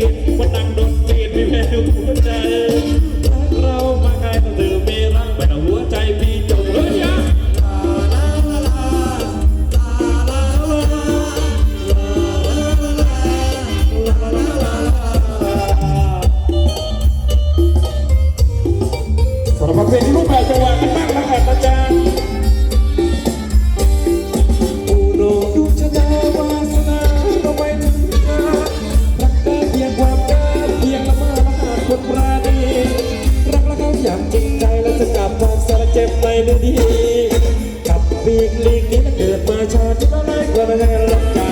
Hey. อยางจิงใจเราจะกลับความสารเจ็บไปไม่ดีกับปีกลีกนี้เกิดมาชาติที่ไม่ให้รักใคร